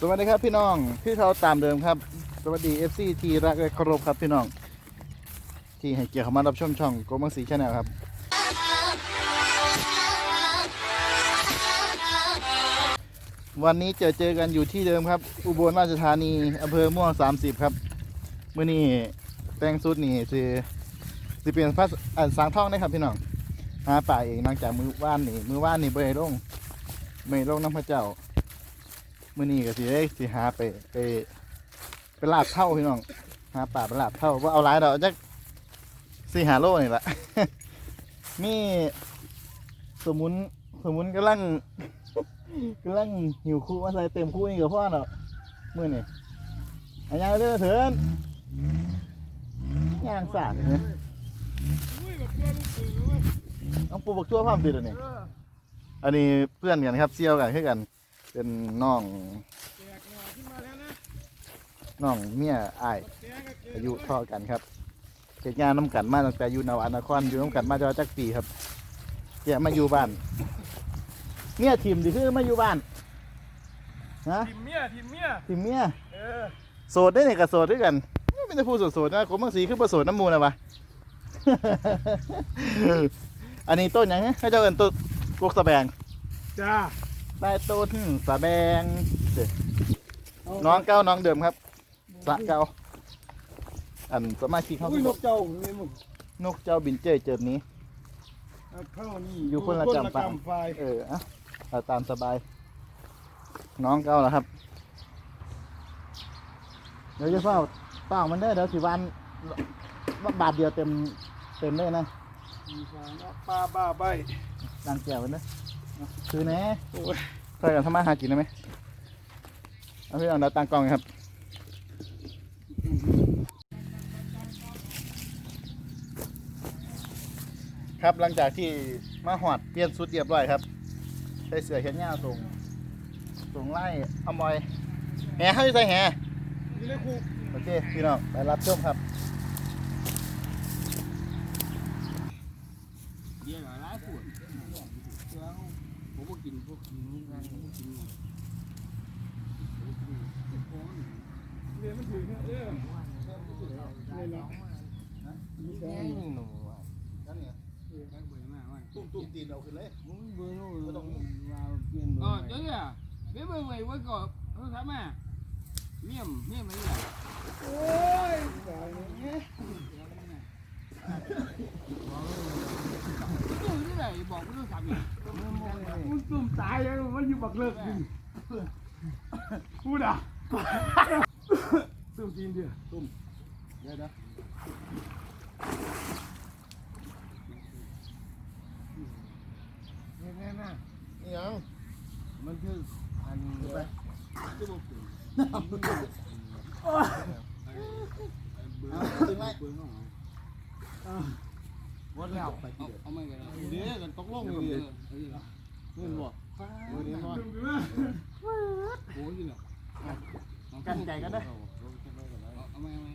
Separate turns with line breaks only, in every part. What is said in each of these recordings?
สวัสดีครับพี่น้องพี่เขาตามเดิมครับ สวัสดี FC ทีรักและเคารพครับพี่น้อง ที่ให้เกียรติเข้ามารับชมช่องโกมังสีชาแนลครับ วันนี้เจอเจอกันอยู่ที่เดิมครับ อุบลราชธานีอำเภอม่วง 30 ครับเมื่อนี้แต่งสุดนี่สิสิเปลี่ยนพระอ่าสางท่องได้ครับพี่น้องหาป่าเองหลังจากมือว่านนี่มือว่านนี่เบยลงเบยลงน้ำพระเจ้า มื่อนี้ก็สิได้สิหาไปไปไปลาบเท่าพี่น้องหาป่าไปลาบเท่าว่าเอาหลายดอกจักสี่หาโลนี่แหละนี่สมุนสมุนกำลังกำลังหิวคู่มาใส่เต็มคู่นี่กับพ่อเนาะมื่อนี่อันยังเด้อเถินยางสาดเนี่ยต้องปูบักชั่วพร้อมติดอันนี้ อันนี้เพื่อนกันครับเซี่ยวกันคือกัน เป็นน้องน้องเมียอ้ายอายุเท่ากันครับเหตุงานน้ำกันมาตั้งแต่อยู่นวนครอยู่น้ำกันมาจอจักปีครับเดี๋ยวมาอยู่บ้านเมียทีมดิคือมาอยู่บ้านนะ
ทีมเมียทีมเมีย
ทีมเมีย
เออ
โสดได้เนี่ยกับโสดด้วยกันไม่ได้พูดโสดๆนะผมบางสีคือประโสดน้ำมูลนะวะอันนี้ต้นหยังไงให้เจ้าเอินต้นกกสะแบง
จ้า
ได้ต้นสะแบงเด้อน้องเก้าน้องเดิมครับสะเก้าอันสมาชิกเขา
อุ้ยนกเจ้านี่มึง
นกเจ้าบินเจ้ยเจิดนี้
เอาเข้านี่
อยู่คนละจำปา
คนไฟ
เอออะเอาตามสบาย น้องเก้าแล้วครับ เดี๋ยวจะเฝ้าเป้ามันได้อเดี๋ยวสิวันบาทเดียวเต็มเต็มเลยนะ
มีฟางเอาปลาบ้าใบ
ดังแก้วกันเด้อเอาคือแหน่
โอ้ย
เคยกันทำมาหากินได้ไหมเอาพี่น้องเดาตังกล้องครับครับหลังจากที่มาหอดเปลี่ยนสุดเรียบร้อยครับใส่เสื้อแขนยาวตรงตรงไล่เอามอยแหเขาจะใส่แห
นี่เลยครู
โอเคพี่น้องไปรับชมครับ
เดี๋ยวหลายขวดผม ก็กินพวกนี้นะผมก็กินเรียนมันถึงเนี่ยเออเนี่ยนะมีแดงหนูอะ
นั่นเนี่ย
เออแค่เบื่อมากว่า
ตุ้มตุ้มตีนเอาขึ้นเลย
มึงเบื่อลูกเราเปลี่ยนเบอร์อ๋อเดี๋ยวเนี่ยเดี๋ยวเบอร์ไว้ไว้ก่อนเขาทำมาเมี่ยมเมี่ยมอะไรเนี่ยโอ้ยตายเนี่ยตู้ที่ไหนบอกไม่ต้องทำอีก มึงตุ่มตายแล้วมันอยู่บักเลิกดิพูดอะตุ่มจีนเดียว
เดี๋ยวนะ
แน่น่ะ
ยัง
มันคืออันไปตึง
ไว้
วัดแล้วเอาไม่กันเดี๋ยวกันตกลงเลย เงินบ่เงินน้อยโอ้ยเนี่ย
กันใจกันได้อ
เอาไม่เอาไม่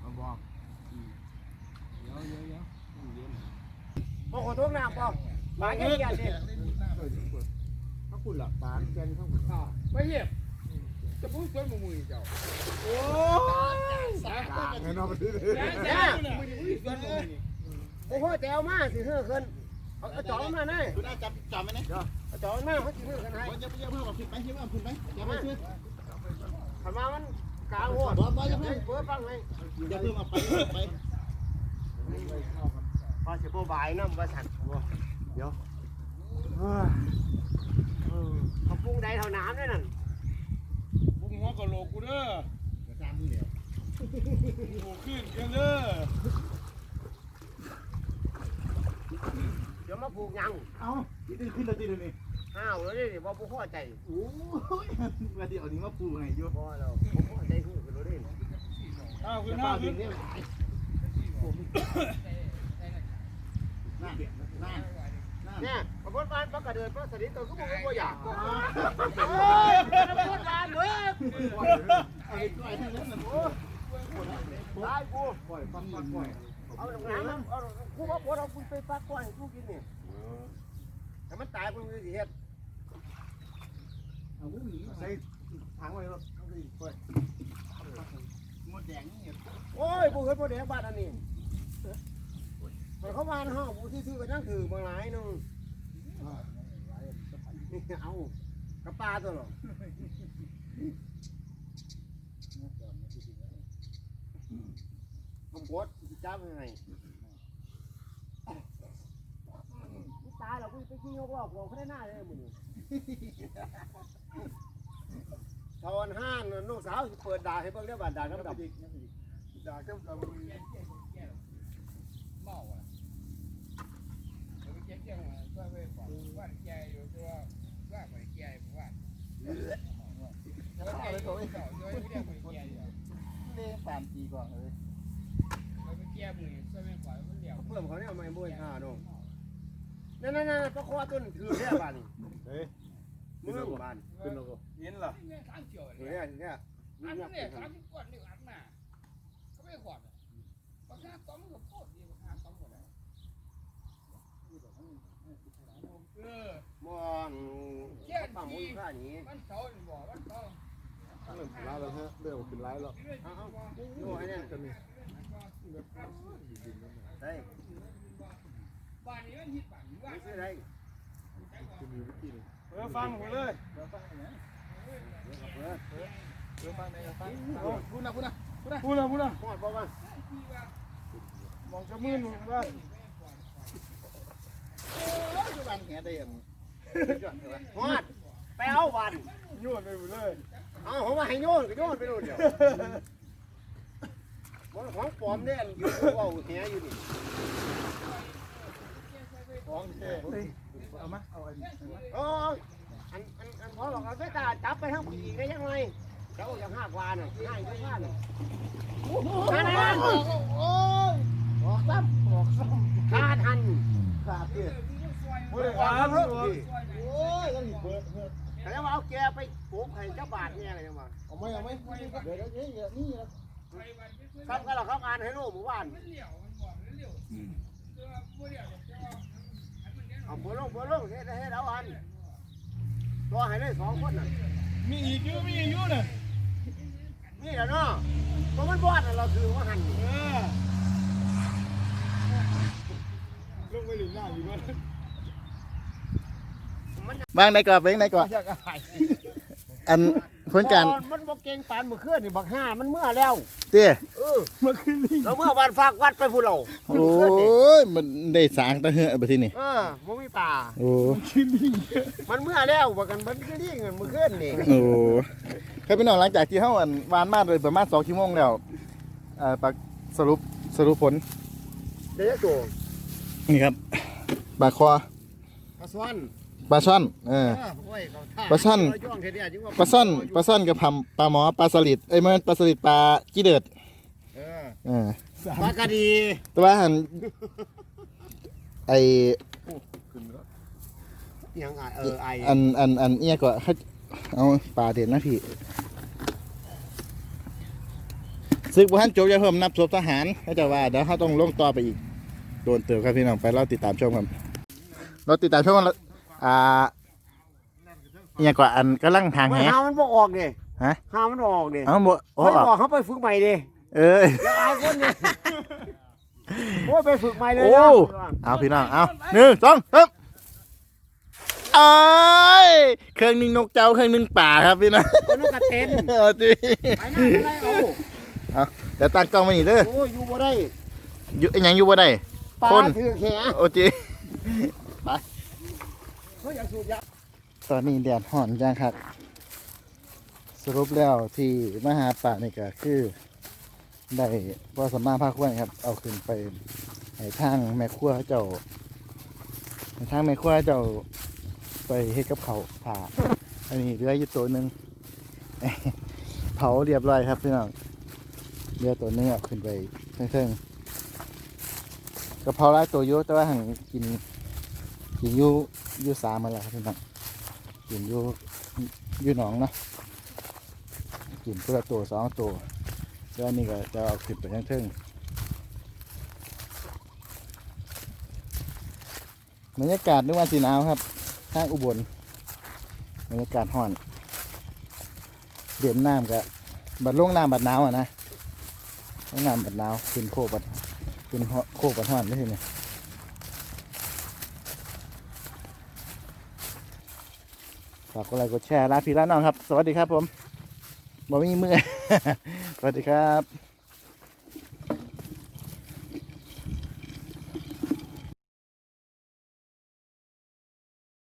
เอาบอกเดี๋ยวเดี๋ยวเดี๋ยวเดี๋ยว
โอ้โทุกหนักป่ะมาแค่ยันเนี่ย
เขาคุณหลักปานแกนเขาคุณข้าไม่เหี้ยจะพูดชวนมือมือเจ้าโอ้ยสายตาเงินเอาไปเลยเนี่ย
โอ้โหแจวมากสิเฮือขึ้นเอาเอาจ่อมาหน่อย
คุณอาจับจับไหมเนี่ย
เอาจ่อมาเขาสิเฮือขึ้นให้
ว่าจะจะเพิ่มกับผิดไหมเพิ่มกับผิดไหมอย่าไปซื้อ
ขันมามันกลางหัว
บอสบอสอย่าเพิ่ม
เพื่อฟังให้
อย่าเพิ่มเอาไปไป
พอสิบายน้ำว่าสันเดี๋ยวเขาปรุงได้เท่าน้ำด้วยนั่น
บุ้งหัวกะโหลกกูเด้อ
ตามที่เดียว
โอ้ขึ้นกันเด้อ
เดี๋ยวมาปลูกยัง
เอาที่ตื่นขึ้นแล้วตีเดี๋ยวนี้
ห้าวเลยดิว่าผู้พ่อใจ
โอ้ยมาเดี๋ยวนี้มาปูไงโย
พ่อเราผู้พ่อใจขึ้นกันเลย
อ้าวขึ้
จะ
นหน้า
เป้า
ขึ้
ถึ
น
งเนี่ยนั่นนั่นนั่น
เนี่ยพระพุทธบาลพระกระเดินพระสนิทตัวก็บอกว่าอยากพระพุทธบาลเด้อ
ไอ้ก้อยทั้งนั้นมัน
ตายกู
ปล่อยฟังฟังปล่อย
เอาน้ำเอากูว่าพอเราคุณไปฟักก่อนกูกินนี่ถ้ามันตายมันสิเฮ็ดเอาหนีใส่ถังไว้รถเอาไปเปิด
มดแดงนี่
โอ้ยบ่เคยบ่แดงบ้านอันนี้มันเข้ามานห้องผู้ที่ซื้อก็ยังถือบางหลายนึงเอากระปลาตัวหรอผมบด จับยังไงตายแล้วกูไปขี้ยกรอบหัวเขาได้หน้าเลยมึงตอนห้านลูกสาวเปิดด่าให้เบิ่งได้บ้านด่าน้ำดำด่าน้ำดำ
เมาอะเดี๋ยวไปเก็บเกี่ยวมาช่วยไปก่อนว่าแกอยู่ตัวว่าไปแกอยู่ว่าแล้วแกอยู่ตัวเก่าด้วยไม่ได้ไปแกอยู่
เล่สามปีก่อนเลย
เราไปแกมือช่วยไปก่อนมันเหลียม
เพิ่มเขาเนี่ยไม่บ่อยหาน้องนั่นนั่นนั่นปลาคอต้นถือแค่บ้าน
เฮ้ย
มึงบ้าน
ขึ้นแล้วก็ยินเหรอ
เนี่ยสามเกี่ยว
ถือ
เลย
เนี่ยเนี่ย
อัน
นี้
เนี่ยสามสิบกว่านี่อันน่ะเขาไม่ขวดปากกาต้มกับโคตรดีปากกาต้มหมดเลยเออ
มองปั๊มมูลค่านี้
มันเขาบอกมันเขา
เริ่มร้ายแล้วฮะเริ่มขึ้นร้ายแล้ว
เอาเอาดูไอ้เนี่ย
จะมี
ได้
บ้านนี้มันฮิตบ้านว่า
ไม่ซื้อได้
จะมีวิธีนึง
เออฟังผมเลย
เดี๋ยวฟังไหน
เออ
เดี๋ยวฟังไหนเดี๋ยวฟังพูดนะพูดนะ
พูดนะพูดนะพูดบอกว่า
มองจะมืดมึงว่าโอ้ยจะบังแหได้ยัง
ฮอดไปเอาวัน
โยนไปหมดเลย
เอาผมมาให้โยนก็โยนไปโน่นเดียวมันข องปลอมเนี่ยอยู่ว่าแหอยู่นี่
ของแท้เอามาเอาอันนี้
เอออันอันอันพอหรอกเอาสายตาจับไปทั้งปีก็ยังไงเจ้าอย่างห้ากวาน่ะห้าอีกห้าน่ะนั่นนั่น
โอ้ยบอกซ้ำบอกซ้ำ
ขาทัน
ขาดเตี้ย
บริกาเพิ่ม
โอ้ยยังอีกเบิดเบิด
แต่ว่าเอาแกไปปลูกให้เจ้าบาทเนี่ยอะไรจังหวะ
เอาไหมเอาไหมเดี๋ยวเดี๋ยวเดี๋ ยวนี่นะ
ครับก็เราครับอ่านให้ลูกหมู่บ้าน
มันเหลี่ยวมันบอกมันเหลี่ยวตัวผู้เหลี่ยวจะว่าอันมันเนี่ย
เอาบัวลงบัวลงเฮ็ดให้เราอันตัวให้ได้สองคนน่ะ
มีอีกอยู่มีอีกอยู่น่ะ
นี่แหละเนาะตัวมันบอดน่ะเราถือว่าหันนี่
เออลงไปหลุมหน้าอยู่บ้าน
มัน
บางไหนก่อนเบ้งไหนก่อนอัน ผลการ
มันบ่เก่งปานเมื่อคืนนี่บักห้ามันเมื่อแล้ว
เตี้ย
เออ
เมื่อคืนนี้
เราเมื่อวันฝากวัดไปผู้เรา
โอ้ยมันได้สางตะเหือะไปที่นี่
เออบ่มีป่า
โอ้
มันเมื่อแล้วว่ากันมันคือนี่เงินเมื่อคืนนี่
โหครับพี่น้องหลังจากที่เฮาอันวานมาเลยประมาณ2ชั่วโมงแล้วเอ่อปักสรุปสรุปผล
เดี๋ยวจะตัว
นี่ครับปลาคอ
ปลาสวรรค์
ปลาช่อนเออ
เออโอ้ยเขาท่า
ปลาช่อน
เย่องเทเดียจริงว่า
ปลาซ่อนปลาซ่อนกับพำปลาหมอปลาสลิดเอ้ยมันปลาสลิดปลาจี้เดือด
เออ
เออ
ปลากระดี
แต่ว่าหันไอ
อยังไงเออไอ
อันอันอันเอียก็ให้เอาปลาเด็ดนะพี่ซึกบุหันโจกจะเพิ่มนับศพทหารเขาจะว่าเดี๋ยวเขาต้องลงต่อไปอีก โดนเติมครับพี่น้องไปเราติดตามชมกันเราติดตามชมกัน แล้วอ่าเอียก็อันกำลังทางแห
ไม่หามันบ่ออกเด้
ฮะ
หามันบ่ออกเด้
เอาบ่โอ้
ไม่บอกเขาไปฝึกใหม่เด้
เอ้ย
อย่าอายคนเด้ โอ้ยไปฝึกใหม่เลย
โอ้
นะ
เอาพี่น้องเอาหนึ่งสองสามเอ้ยเครื่องหนึงนกเจ้าเครื่องหนึงป่าครับพี่น้อง
คนนู้นกระเต็น
เอาจี
ไปหน้าอะไรเอา
เดี๋ยวตั้งกล้องมาอีกเด้อ
โอ้ยอยู่บ่ได้
อยู่อิหยังอยู่บ่ได้
ปลา
คน
ถือแขน
โอจี
เข
ตอนนี้แดดห่อนจังครับ สรุปแล้วที่มหาป่านี่ก็คือ ได้พอสมมาภาคขั้วครับ เอาขึ้นไปให้ทางแม่ครัวเจ้าให้ทางแม่ครัวเขาเจ้าไปเฮ็ดกับเขาผ่า อันนี้เหลืออยู่ตัวหนึ่งเผาเรียบร้อยครับพี่น้องเรือตัวหนึงเอาขึ้นไปเทิงๆกระเพราหลายตัวยู่แต่ว่าหังกินกินยู่ ยู่สามมาแล้วครับพี่น้องกินอยู่อยู่หนองนะกินเพื่อตัวสองตัวแล้วนี่ก็จะเอาขึ้นไปเทิงๆบรรยากาศนึกว่าสีหนาวครับทางอุบลบรรยากาศห่อนเด่นน้ำกับบัดลงน้ำบัดหนาวอะนะลงน้ำบัดหนาวเป็นโคบัดเป็นโคบัดห่อนได้ทีเนี่ย ฝากกดไลค์กดแชร์ลาพี่ลาน้องครับ สวัสดีครับผมบ่มีมือ สวัสดีครับ